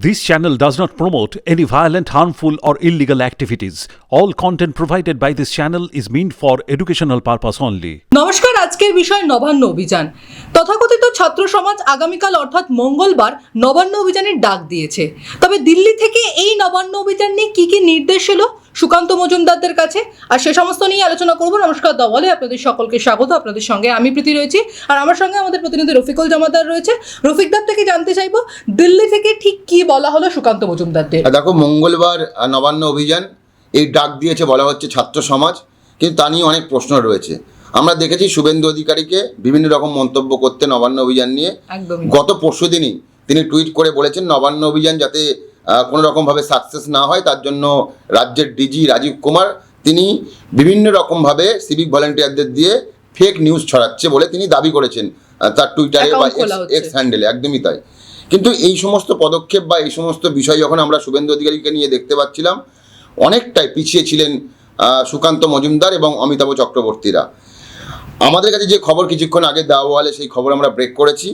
This channel does not promote any violent, harmful, or illegal activities. All content provided by this channel is meant for educational purpose only. নমস্কার আজকের বিষয় নবান্ন অভিযান তথাকথিত ছাত্র সমাজ আগামীকাল অর্থাৎ মঙ্গলবার নবান্ন অভিযানের ডাক দিয়েছে তবে দিল্লি থেকে এই নবান্ন অভিযান নিয়ে কি কি নির্দেশ এলো সুকান্ত মজুমদারদের কাছে। আর সে সমস্ত নিয়ে আলোচনা করব। নমস্কার দবলে আপনাদের সকলকে স্বাগত। আপনাদের সঙ্গে আমি প্রীতি রয়েছি। আর আমার সঙ্গে আমাদের প্রতিনিধি রফিকুল জমাদার রয়েছে। রফিকদার থেকে জানতে চাইব দিল্লি থেকে ঠিক কি বলা হলো সুকান্ত মজুমদারদের? দেখো মঙ্গলবার নবান্ন অভিযান এই ডাক দিয়েছে বলা হচ্ছে ছাত্র সমাজ কিন্তু তা নিয়ে অনেক প্রশ্ন রয়েছে। আমরা দেখেছি শুভেন্দু অধিকারীকে বিভিন্ন রকম মন্তব্য করতে নবান্ন অভিযান নিয়ে। গত পরশু দিনই তিনি টুইট করে বলেছেন নবান্ন অভিযান যাতে কোনো রকমভাবে সাকসেস না হয় তার জন্য রাজ্যের ডিজি রাজীব কুমার তিনি বিভিন্ন রকমভাবে সিভিক ভলেন্টিয়ারদের দিয়ে ফেক নিউজ ছড়াচ্ছে বলে তিনি দাবি করেছেন তার টুইটারে বা এক্স হ্যান্ডেলে একদমই তাই। কিন্তু এই সমস্ত পদক্ষেপ বা এই সমস্ত বিষয় যখন আমরা শুভেন্দু অধিকারীকে নিয়ে দেখতে পাচ্ছিলাম অনেকটাই পিছিয়ে ছিলেন সুকান্ত মজুমদার এবং অমিতাভ চক্রবর্তীরা। আমাদের কাছে যে খবর কিছুক্ষণ আগে দেওয়া হলে সেই খবর আমরা ব্রেক করেছি।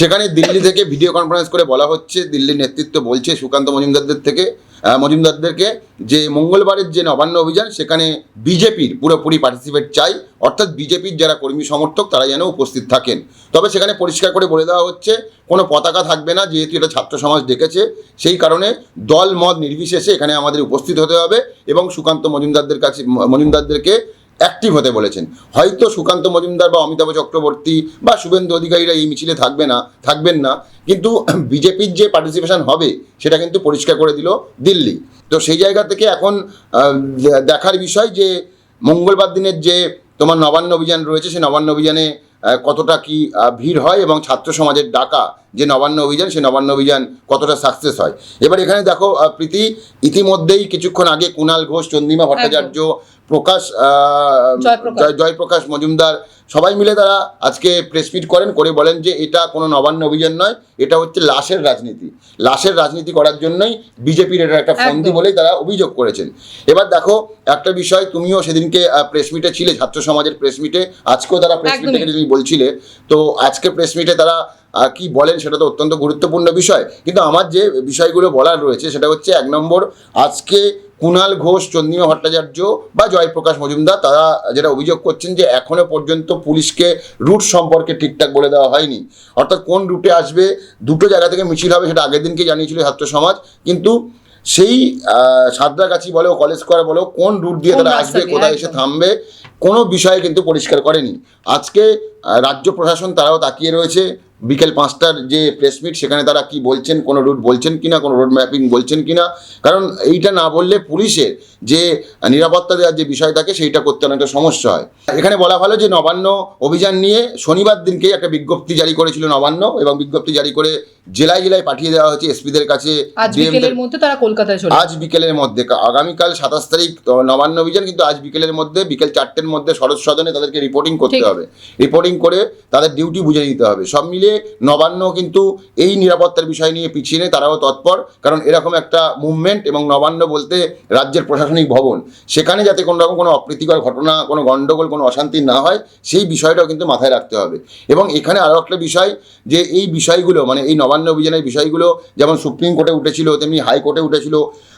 সেখানে দিল্লি থেকে ভিডিও কনফারেন্স করে বলা হচ্ছে, দিল্লির নেতৃত্ব বলছে সুকান্ত মজুমদারদের থেকে মজুমদারদেরকে যে মঙ্গলবারের যে নবান্ন অভিযান, সেখানে বিজেপির পুরোপুরি পার্টিসিপেট চাই, অর্থাৎ বিজেপির যারা কর্মী সমর্থক, তারা যেন উপস্থিত থাকেন। তবে সেখানে পরিষ্কার করে বলে দেওয়া হচ্ছে, কোনো পতাকা থাকবে না, যেহেতু এটা ছাত্র সমাজ ডেকেছে, সেই কারণে দল মত নির্বিশেষে এখানে আমাদের উপস্থিত হতে হবে এবং সুকান্ত মজুমদারদের কাছে মজুমদারদেরকে অ্যাক্টিভ হতে বলেছেন। হয়তো সুকান্ত মজুমদার বা অমিতাভ চক্রবর্তী বা শুভেন্দু অধিকারীরা এই মিছিলে থাকবে না, থাকবেন না, কিন্তু বিজেপির যে পার্টিসিপেশন হবে, সেটা কিন্তু পরিষ্কার করে দিল দিল্লি। তো সেই জায়গা থেকে এখন দেখার বিষয় যে মঙ্গলবার দিনের যে তোমার নবান্ন অভিযান রয়েছে, সেই নবান্ন অভিযানে কতটা কি ভিড় হয় এবং ছাত্র সমাজের ডাকা যে নবান্ন অভিযান, সেই নবান্ন অভিযান কতটা সাকসেস হয়? এবার এখানে দেখো প্রীতি, ইতিমধ্যেই কিছুক্ষণ আগে কুণাল ঘোষ, চন্দ্রিমা ভট্টাচার্য প্রকাশ জয়প্রকাশ। জয়- জয়প্রকাশ মজুমদার সবাই মিলে তারা আজকে প্রেস মিট করেন করে বলেন যে এটা কোনো নবান্ন অভিযান নয় এটা হচ্ছে লাশের রাজনীতি লাশের রাজনীতি করার জন্যই বিজেপির এটা একটা ফন্দি। বলেই তারা অভিযোগ করেছেন এবার দেখো একটা বিষয় তুমিও সেদিনকে প্রেস মিটে ছিলে ছাত্র সমাজের প্রেস মিটে আজকেও তারা প্রেস মিটে। তুমি বলছিলে তো আজকে প্রেস মিটে তারা কি বলেন সেটা তো অত্যন্ত গুরুত্বপূর্ণ বিষয় কিন্তু আমার যে বিষয়গুলো বলার রয়েছে সেটা হচ্ছে এক নম্বর আজকে কুণাল ঘোষ চন্দ্রিমা ভট্টাচার্য বা জয়প্রকাশ মজুমদার তারা যেটা অভিযোগ করছেন যে এখনও পর্যন্ত পুলিশকে রুট সম্পর্কে ঠিকঠাক বলে দেওয়া হয়নি। অর্থাৎ কোন রুটে আসবে দুটো জায়গা থেকে মিছিল হবে সেটা আগের দিনকে জানিয়েছিল ছাত্র সমাজ কিন্তু সেই আহ, সাঁতরাগাছি বলো কলেজ স্কোয়ার বলো কোন রুট দিয়ে তারা আসবে কোথায় এসে থামবে কোনো বিষয়ে কিন্তু পরিষ্কার করেনি। আজকে রাজ্য প্রশাসন তারাও তাকিয়ে রয়েছে। বিকেল পাঁচটার যে প্রেস মিট সেখানে তারা কি বলছেন কোনো রুট বলছেন কিনা কোনো রোড ম্যাপিং বলছেন কিনা? কারণ এইটা না বললে পুলিশের যে নিরাপত্তা দেওয়ার যে বিষয় থাকে সেইটা করতে অনেকটা সমস্যা হয়। এখানে বলা ভালো যে নবান্ন অভিযান নিয়ে শনিবার দিনকেই একটা বিজ্ঞপ্তি জারি করেছিল নবান্ন এবং বিজ্ঞপ্তি জারি করে জেলায় জেলায় পাঠিয়ে দেওয়া হয়েছে এসপিদের কাছে আজ বিকেলের মধ্যে আগামীকাল সাতাশ তারিখ নবান্ন অভিযান কিন্তু আজ বিকেলের মধ্যে বিকেল চারটের মধ্যে সরজ সদনে তাদেরকে রিপোর্টিং করতে হবে। রিপোর্টিং করে তাদের ডিউটি বুঝে নিতে হবে। সব মিলিয়ে নবান্ন কিন্তু এই নিরাপত্তার বিষয় নিয়ে পিছিয়ে নেই তারাও তৎপর। কারণ এরকম একটা মুভমেন্ট এবং নবান্ন বলতে রাজ্যের প্রশাসনিক ভবন সেখানে যাতে কোনো রকম কোনো অপ্রীতিকর ঘটনা কোনো গণ্ডগোল কোনো অশান্তি না হয় সেই বিষয়টাও কিন্তু মাথায় রাখতে হবে। এবং এখানে আরও একটা বিষয় যে এই বিষয়গুলো মানে এই নবান্ন অভিযানের বিষয়গুলো যেমন সুপ্রিম কোর্টে উঠেছিল তেমনি হাইকোর্টে উঠেছিল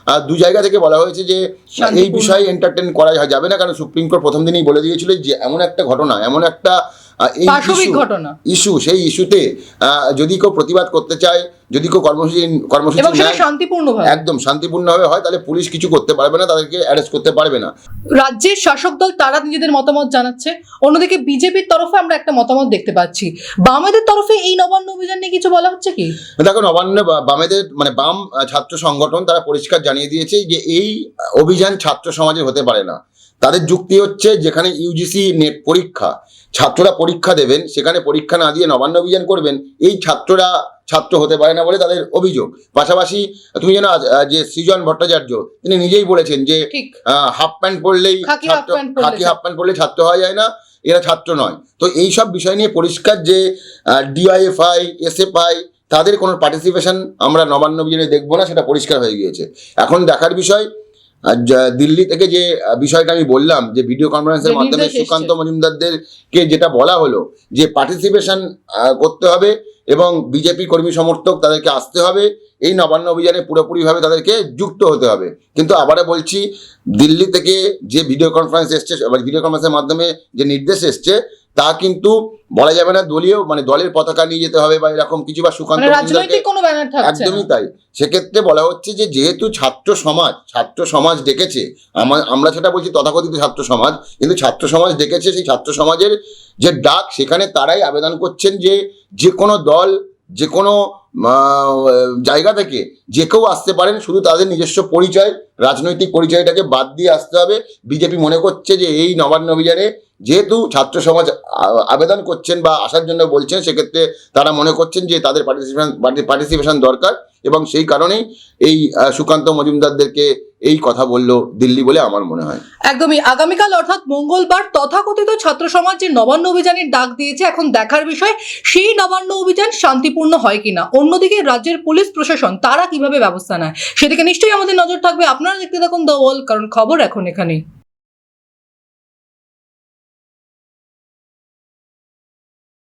আহ, দু জায়গা থেকে বলা হয়েছে যে এই বিষয়ে এন্টারটেন করা যাবে না কারণ সুপ্রিম কোর্ট প্রথম দিনই বলে দিয়েছিল যে এমন একটা ঘটনা এমন একটা এই ঘটনা। ইস্যু সেই ইস্যুতে যদি কেউ প্রতিবাদ করতে চায় যদি কেউ কর্মসূচি কর্মসূচি শান্তিপূর্ণভাবে। একদম শান্তিপূর্ণভাবে হয় তাহলে পুলিশ কিছু করতে পারবে না তাদেরকে অ্যারেস্ট করতে পারবে না। রাজ্যের শাসক দল তারা নিজেদের মতামত জানাচ্ছে। অন্যদিকে বিজেপির তরফে আমরা একটা মতামত দেখতে পাচ্ছি। বামেদের তরফে এই নবান্ন অভিযান নিয়ে কিছু বলা হচ্ছে কি? দেখো নবান্ন বামেদের মানে বাম ছাত্র সংগঠন তারা পরিষ্কার জানিয়ে দিয়েছে যে এই অভিযান ছাত্র সমাজের হতে পারে না। তাদের যুক্তি হচ্ছে যেখানে ইউজিসি নেট পরীক্ষা ছাত্ররা পরীক্ষা দেবেন সেখানে পরীক্ষা না দিয়ে নবান্ন অভিযান করবেন এই ছাত্ররা ছাত্র হতে পারে না বলে তাদের অভিযোগ। পাশাপাশি তুমি জানো যে সৃজন ভট্টাচার্য তিনি নিজেই বলেছেন যে হাফ প্যান্ট পরলেই ছাত্র খাকি হাফ প্যান্ট পরলে ছাত্র হওয়া যায় না এরা ছাত্র নয়। তো এই সব বিষয় নিয়ে পরিষ্কার যে ডিআইএফআই এসএফআই তাদের কোনো পার্টিসিপেশন আমরা নবান্ন অভিযানে দেখব না সেটা পরিষ্কার হয়ে গিয়েছে। এখন দেখার বিষয় দিল্লি থেকে যে বিষয়টা আমি বললাম যে ভিডিও কনফারেন্সের মাধ্যমে। সুকান্ত মজুমদারদেরকে যেটা বলা হলো যে পার্টিসিপেশন করতে হবে এবং বিজেপি কর্মী সমর্থক তাদেরকে আসতে হবে এই নবান্ন অভিযানে পুরোপুরিভাবে তাদেরকে যুক্ত হতে হবে কিন্তু আবারও বলছি দিল্লি থেকে যে ভিডিও কনফারেন্স এসছে ভিডিও কনফারেন্সের মাধ্যমে যে নির্দেশ এসছে তা কিন্তু বলা যাবে না দলীয় মানে দলের পতাকা নিয়ে যেতে হবে বা এরকম কিছু বা সুকান্ত মানে একদমই তাই। সেক্ষেত্রে বলা হচ্ছে যে যেহেতু ছাত্র সমাজ ছাত্র সমাজ ডেকেছে আমার আমরা সেটা বলছি তথাকথিত ছাত্র সমাজ কিন্তু ছাত্র সমাজ ডেকেছে সেই ছাত্র সমাজের যে ডাক সেখানে তারাই আবেদন করছেন যে যে কোনো দল যে কোনো জায়গা থেকে যে কেউ আসতে পারেন, শুধু তাদের নিজস্ব পরিচয়, রাজনৈতিক পরিচয়টাকে বাদ দিয়ে আসতে হবে। বিজেপি মনে করছে যে এই নবান্ন অভিযানে যেহেতু ছাত্র সমাজ আবেদন করছেন বা আসার জন্য বলছেন, সেক্ষেত্রে তারা মনে করছেন যে তাদের পার্টিসিপেশন পার্টিসিপেশন দরকার এবং সেই কারণেই এই সুকান্ত মজুমদারদেরকে এই কথা বলল দিল্লি বলে আমার মনে হয়। একদমই। আগামীকাল অর্থাৎ মঙ্গলবার তথাকথিত ছাত্র সমাজ যে নবান্ন অভিযানের ডাক দিয়েছে, এখন দেখার বিষয় সেই নবান্ন অভিযান শান্তিপূর্ণ হয় কিনা? অন্যদিকে রাজ্যের পুলিশ প্রশাসন, তারা কীভাবে ব্যবস্থা নেয়? সেদিকে নিশ্চয়ই আমাদের নজর থাকবে। আপনারা দেখতে থাকুন দ্য ওয়াল কারণ খবর এখন এখানেই।